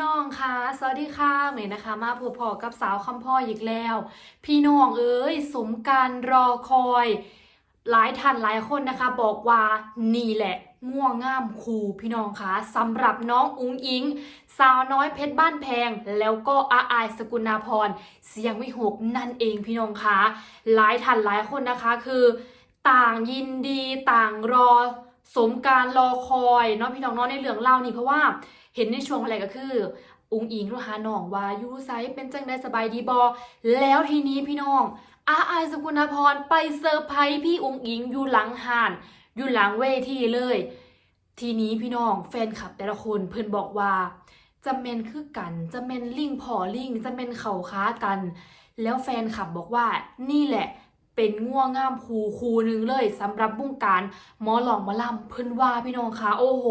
น้องคะสวัสดีค่ะเมย์นะคะ มาพบพอกับสาวคำพ่ออีกแล้ว พี่น้องเอ้ยสมการรอคอย หลายท่านหลายคนนะคะ บอกว่านี่แหละง่วงง่ามคูพี่น้องคะสำหรับน้องอุ้งอิง สาวน้อยเพชรบ้านแพง แล้วก็อาอายสกุลนาพรเสียงวิหกนั่นเองพี่น้องคะหลายท่านหลายคนนะคะคือ ต่างยินดีต่างรอ สมการรอคอยเนาะพี่น้องเนาะในเรื่องเล่านี่เพราะว่า เห็นในช่วงอะไรก็คืออุงอิงรู้หาน้องว่ายูไซเป็นจังได้สบายดีบอ แล้วทีนี้พี่น้อง อาไอายสกุณพรไปเซอร์ไพรส์พี่อุงอิงอยู่หลังหาน อยู่หลังเวทีเลย ทีนี้พี่น้องแฟนคลับแต่ละคนเพิ่นบอกว่าจะเมนคือกัน จะเมนลิงพอลิงจะเมนเข่าค้ากัน แล้วแฟนคลับบอกว่านี่แหละเป็นง่วงง่ามคูคูหนึ่งเลยสำหรับวงการหมอหลองมอลำเพิ่นว่าพี่น้องคะโอ้โห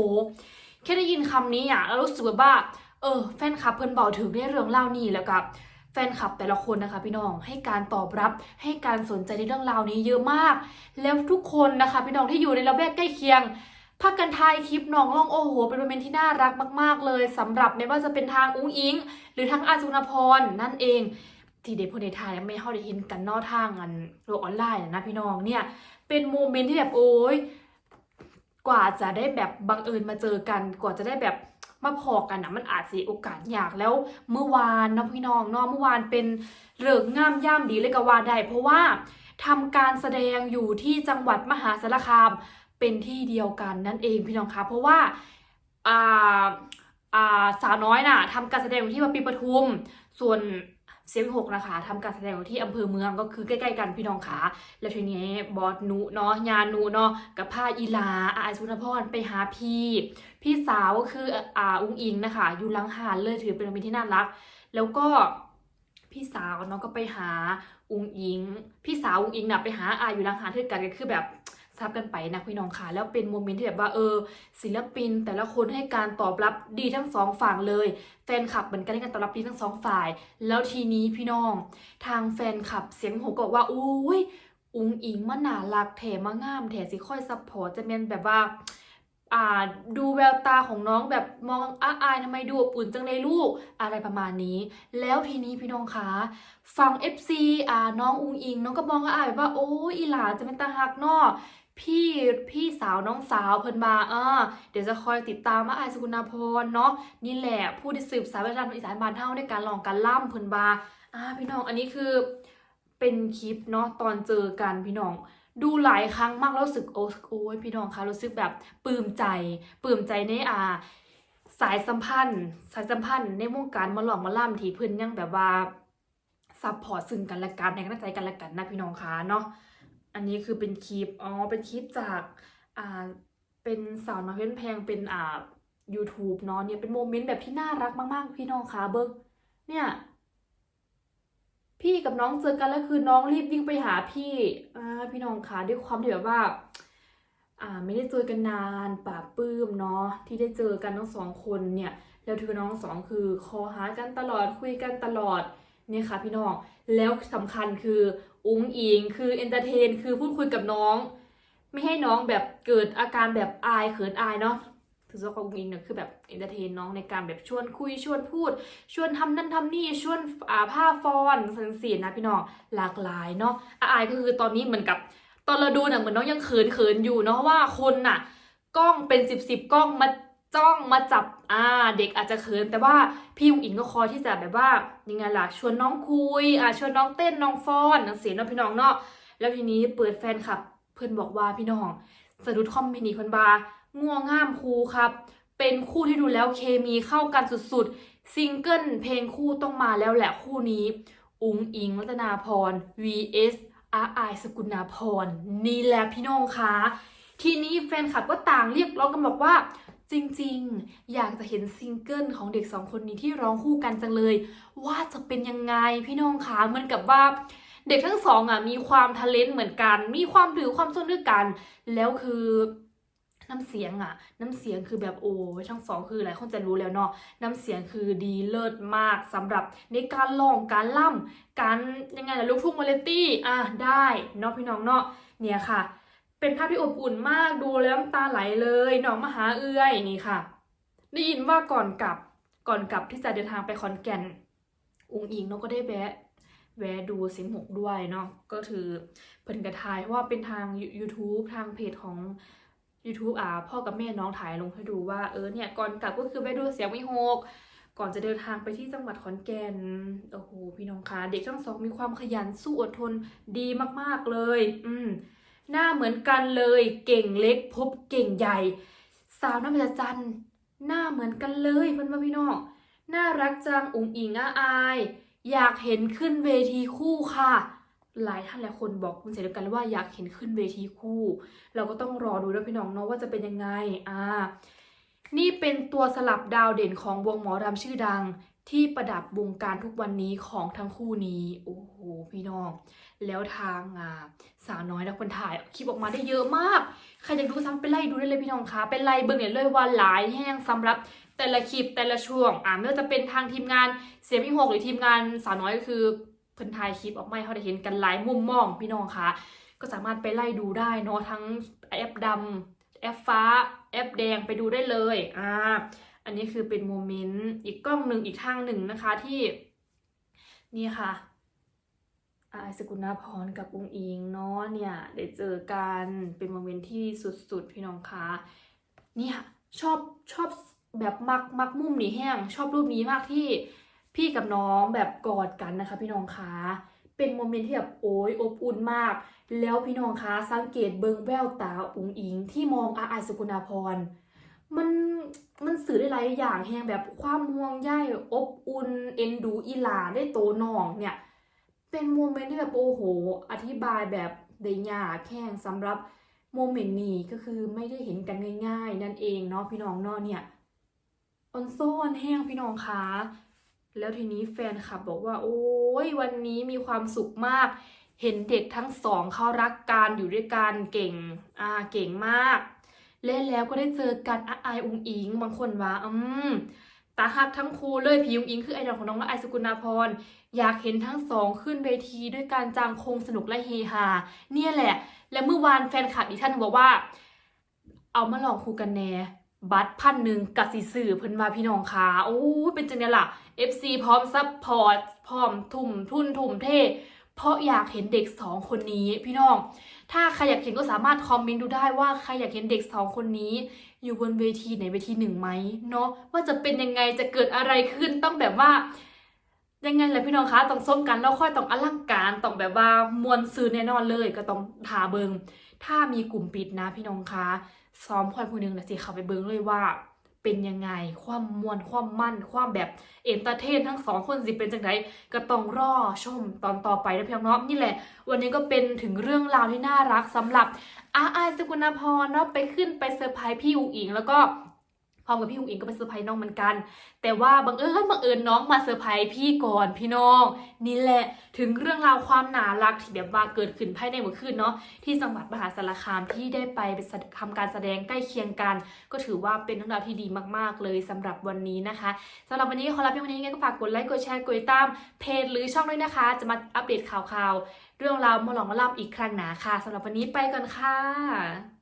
แค่ได้ยินคำนี้อะแล้วรู้สึกแบบว่า เออ แฟนคลับเพิ่นเบาถึงในเรื่องเล่านี้แล้วกับแฟนคลับแต่ละคนนะคะพี่น้องให้การตอบรับให้การสนใจในเรื่องราวนี้เยอะมาก แล้วทุกคนนะคะพี่น้องที่อยู่ในละแวกใกล้เคียงพากันทายคลิปน้องล่องโอ้โหเป็นโมเมนต์ที่น่ารักมาก ๆ เลยสำหรับไม่ว่าจะเป็นทางอุ้งอิง หรือทางอาจุนพรนั่นเอง ที่เด็กคนในไทยไม่เข้าได้เห็นกันนอกทางอันโลกออนไลน์นะนะพี่น้องเนี่ยเป็นโมเมนต์ที่แบบโอ้ย กว่าจะได้แบบบังเอิญมาเจอกัน กว่าจะได้แบบมาพอกันนะมันอาจเสียโอกาสยากแล้วเมื่อวานนะพี่น้องเนาะเมื่อวานเป็นเริกงามย่ามดีเลยก็ว่าได้เพราะว่าทำการแสดงอยู่ที่จังหวัดมหาสารคามเป็นที่เดียวกันนั่นเองพี่น้องคะเพราะว่าอ่าอ่าสาวน้อยน่ะทำการแสดงอยู่ที่วัดปีปทุม ส่วน เสียงหกนะคะทำการแสดงอยู่ที่อำเภอเมืองก็คือใกล้ๆกันพี่น้องคะแล้วทีนี้บอสนุเนาะยานุเนาะกับผ้าอีลาอาสุนพรไปหาพี่ พี่สาวก็คืออ่าอุ้งอิงนะคะ อยู่ลังหานเลยถือเป็นมเมนต์ที่น่ารัก แล้วก็พี่สาวเนาะก็ไปหาอุ้งอิง พี่สาวอุ้งอิงน่ะไปหาอาอยู่ลังหานคือกันก็คือแบบ ซับกันไปนะพี่น้องค่ะแล้วเป็นโมเมนต์ที่แบบว่าเออ ศิลปิน แต่ละคนให้การตอบรับดีทั้งสองฝั่งเลย แฟนคลับเหมือนกันให้การตอบรับดีทั้งสองฝ่าย แล้วทีนี้พี่น้อง ทางแฟนคลับเสียงโหก็บอกว่าอุ้ยอุงอิงมันน่ารักแถมมางามแถสิค่อยซัพพอร์ตจะเป็นแบบว่าอ่าดูแววตาของน้องแบบมองอ้าอายทำไมดูอบอุ่นจังเลยลูกอะไรประมาณนี้ แล้วทีนี้พี่น้องคะฝั่ง FC อ่าน้องอุงอิง น้องก็มองอ้าอายแบบว่าโอ้อีหลาจะเป็นตาหักนาะ พี่พี่สาวน้องสาวเพิ่นมาอ่าเดี๋ยวจะคอยติดตามมาอายสกุณาพรเนาะนี่แหละผู้ที่สืบสายวัฒนธรรมอีสานบ้านเฮาในการลองการล่ำเพิ่นบาอ่าพี่น้องอันนี้คือเป็นคลิปเนาะตอนเจอกันพี่น้องดูหลายครั้งมากแล้วรู้สึกโอ้โอ้ยพี่น้องคะรู้สึกแบบปลื้มใจปลื้มใจในอ่าสายสัมพันธ์ สายสัมพันธ์ในวงการมาหลอมมาล่ำที่เพิ่นยังแบบว่าซัพพอร์ตซึ่งกันและกันในกำลังใจกันและกันนะพี่น้องคะเนาะ อันนี้คือเป็นคลิป อ๋อ เป็นคลิปจากอ่าเป็นสาวน้อยเพชรแพงเป็นอ่า YouTube เนาะเนี่ยเป็นโมเมนต์แบบที่น่ารักมากๆ พี่น้องคะเบิ้งเนี่ย พี่กับน้องเจอกันแล้วคือน้องรีบวิ่งไปหาพี่อ่าพี่น้องคะด้วยความที่แบบว่า อ่าไม่ได้เจอกันนานปลาปลื้มเนาะที่ได้เจอกันทั้งสองคนเนี่ยแล้วถือน้องสองคือคอหากันตลอดคุยกันตลอด เนี่ยค่ะพี่น้อง แล้วสำคัญคืออุ้งอิง คือเอนเตอร์เทน คือพูดคุยกับน้อง ไม่ให้น้องแบบเกิดอาการแบบอายเขินอายเนาะถือว่าอุ้งอิงเนี่ยคือแบบเอนเตอร์เทนน้องในการแบบชวนคุยชวนพูด ชวนทำนั่นทำนี่ชวนอ่าผ้าฟอนสันสีนะพี่น้องหลากหลายเนาะอายก็คือตอนนี้เหมือนกับตอนเราดูเนี่ยเหมือนน้องยังเขินเขินอยู่เนาะว่าคนน่ะ กล้องเป็นสิบสิบกล้องมาจ้องมาจับ อ่าเด็กอาจจะเขินแต่ว่าพี่อุ๋งอิงก็คอยที่จะแบบว่ายังไงล่ะชวนน้องคุยอ่าชวนน้องเต้นน้องฟ้อนนังเสียงเนาะพี่น้องเนาะแล้วทีนี้เปิดแฟนคลับ เพื่อนบอกว่าพี่น้องสะดุดคอมเมนต์นี้คนบาง่วงง่ามครูครับ เป็นคู่ที่ดูแล้วเคมีเข้ากันสุดๆซิงเกิลเพลงคู่ต้องมาแล้วแหละคู่นี้ อุ๋งอิงรัตนาพร vs อาอสกุณาพรนี่แหละพี่น้องคะทีนี้แฟนคลับก็ต่างเรียกร้องกันบอกว่า จริงๆ อยากจะเห็นซิงเกิลของเด็กสองคนนี้ที่ร้องคู่กันจังเลย ว่าจะเป็นยังไงพี่น้องคะเหมือนกับว่า เด็กทั้งสองอะมีความทะเลนเหมือนกัน มีความถือความส้นด้วยกัน แล้วคือน้ำเสียงอะน้ำเสียงคือแบบโอ้ทั้งสองคือหลายคนจะรู้แล้วเนาะน้ำเสียงคือดีเลิศมากสำหรับในการร้องการล่ำการยังไงล่ะลูกทุ่งวาเลตี้อะได้เนาะพี่น้องเนาะเนี่ยค่ะ เป็นภาพที่อบอุ่นมากดูแล้วน้ำตาไหลเลยน้องมหาเอื้อยนี่ค่ะ ได้ยินว่าก่อนกลับก่อนกลับที่จะเดินทางไปขอนแก่น อุงอิงเนาะก็ได้แวะแวะดูเสียงหกด้วยเนาะก็ถือเพิ่นกระทายว่าเป็นทาง YouTube ทางเพจของ YouTube อ่าพ่อกับแม่น้องถ่ายลงให้ดูว่าเออเนี่ยก่อนกลับก็คือแวะดูเสียงวิหกก่อนจะเดินทางไปที่จังหวัดขอนแก่นโอ้โหพี่น้องคะเด็กทั้งสองมีความขยันสู้อดทนดีมากๆเลย อืม หน้าเหมือนกันเลย เก่งเล็กพบเก่งใหญ่ สาวน้ำมันจันหน้าเหมือนกันเลยเพื่อนว่าพี่น้องน่ารักจังอุ๋งอิงอ้าอาย อยากเห็นขึ้นเวทีคู่ค่ะ หลายท่านหลายคนบอกเป็นเสียงเดียวกันว่าอยากเห็นขึ้นเวทีคู่ เราก็ต้องรอดูด้วยพี่น้องเนาะว่าจะเป็นยังไงอ่านี่เป็นตัวสลับดาวเด่นของวงหมอรำชื่อดัง ที่ประดับวงการทุกวันนี้ของทั้งคู่นี้ โอ้โห พี่น้อง แล้วทางอ่าสาวน้อยนะคนถ่ายคลิปออกมาได้เยอะมาก ใครอยากดูซ้ำไปไล่ดูได้เลยพี่น้องคะเป็นไล่เบิ่งเนี่ยเลยว่าหลายแห้งสำหรับแต่ละคลิปแต่ละช่วง อ่าไม่ว่าจะเป็นทางทีมงานเสียงพี่หกหรือทีมงานสาวน้อยก็คือเพิ่นถ่ายคลิปออกมาให้เขาได้เห็นกันหลายมุมมองพี่น้องคะก็สามารถไปไล่ดูได้เนาะทั้งแอปดำแอปฟ้าแอปแดงไปดูได้เลย อ่า อันนี้คือเป็นโมเมนต์อีกกล้องหนึ่งอีกทางหนึ่งนะคะที่นี่ค่ะอายสกุลนาพรกับอุ้งอิงเนาะเนี่ยได้เจอกันเป็นโมเมนต์ที่สุดๆ พี่น้องคะเนี่ยชอบชอบแบบมักมักมุมนี้แห้งชอบรูปนี้มากที่พี่กับน้องแบบกอดกันนะคะ พี่น้องคะเป็นโมเมนต์ที่แบบโอ้ยอบอุ่นมาก แล้วพี่น้องคะสังเกตเบิงแววตาอุ้งอิงที่มองอาอายสกุณาพร มันมันสื่อได้หลายอย่างแฮงแบบความห่วงใยอบอุ่นเอ็นดูอีหลาได้โตน้องเนี่ย เป็นโมเมนต์ที่แบบโอ้โห อธิบายแบบได้ยากแค่งสำหรับโมเมนต์นี้ก็คือไม่ได้เห็นกันง่ายๆ นั่นเองเนาะพี่น้องเนาะเนี่ยออนโซนแห้งพี่น้องคะแล้วทีนี้แฟนคลับบอกว่า โอ้ยวันนี้มีความสุขมาก เห็นเด็กทั้งสองเขารักกันอยู่ด้วยกันเก่งอ่าเก่งมาก เล่นแล้วก็ได้เจอกันอาอายอุงอิง บางคนว่าอืมตาหักทั้งคู่เลยพี่อุงอิงคือไอดอลของน้องไอสกุณาพร อยากเห็นทั้งสองขึ้นเวทีด้วยการจางคงสนุกและเฮฮาเนี่ยแหละ และเมื่อวานแฟนคลับอีกท่านบอกว่า เอามาลองคู่กันแน่บัตรพันหนึ่งกับสีสื่อเพิ่นมาพี่น้องคะโอ้เป็นจังไงล่ะ FC พร้อมซัพพอร์ตพร้อมทุ่มทุนทุ่มเท เพราะอยากเห็นเด็กสองคนนี้พี่น้อง ถ้าใครอยากเห็นก็สามารถคอมเมนต์ดูได้ว่าใครอยากเห็นเด็กสองคนนี้ อยู่บนเวทีไหนเวทีหนึ่งไหมเนาะว่าจะเป็นยังไงจะเกิดอะไรขึ้นต้องแบบว่ายังไงแหละพี่น้องคะต้องส้มกันแล้วค่อยต้องอลังการต้องแบบว่ามวลซื้อแน่นอนเลยก็ต้องทาเบิงถ้ามีกลุ่มปิดนะพี่น้องคะซ้อมคอยผู้หนึงนะสิเข้าไปเบิงเลยว่า เป็นยังไง ความมวลความมั่น ความแบบเอนเตอร์เทนทั้งสองคนสิเป็นจังไดก็ต้องรอชมตอนต่อไปนะพี่น้องเนาะนี่แหละ วันนี้ก็เป็นถึงเรื่องราวที่น่ารักสำหรับอาไอสกุณพรเนาะไปขึ้นไปเซอร์ไพรส์พี่อุ๋งอิงแล้วก็ พร้อมกับพี่อุ๋งอิงก็ไปเซอร์ไพรส์น้องเหมือนกัน แต่ว่าบังเอิญบังเอิญน้องมาเซอร์ไพรส์พี่ก่อนพี่น้อง นี่แหละถึงเรื่องราวความน่ารักที่แบบว่าเกิดขึ้นภายในเมื่อคืนเนาะที่จังหวัดมหาสารคามที่ได้ไปทำการแสดงใกล้เคียงกัน ก็ถือว่าเป็นเรื่องราวที่ดีมาก ๆ เลยสำหรับวันนี้นะคะสำหรับวันนี้ขอลาเพียงวันนี้ยังไงก็ฝากกดไลค์กดแชร์กดติดตามเพจหรือช่องด้วยนะคะ จะมาอัปเดตข่าวๆเรื่องราวมาหลองมาล่ำอีกครั้งหนาค่ะสำหรับวันนี้ไปก่อนค่ะ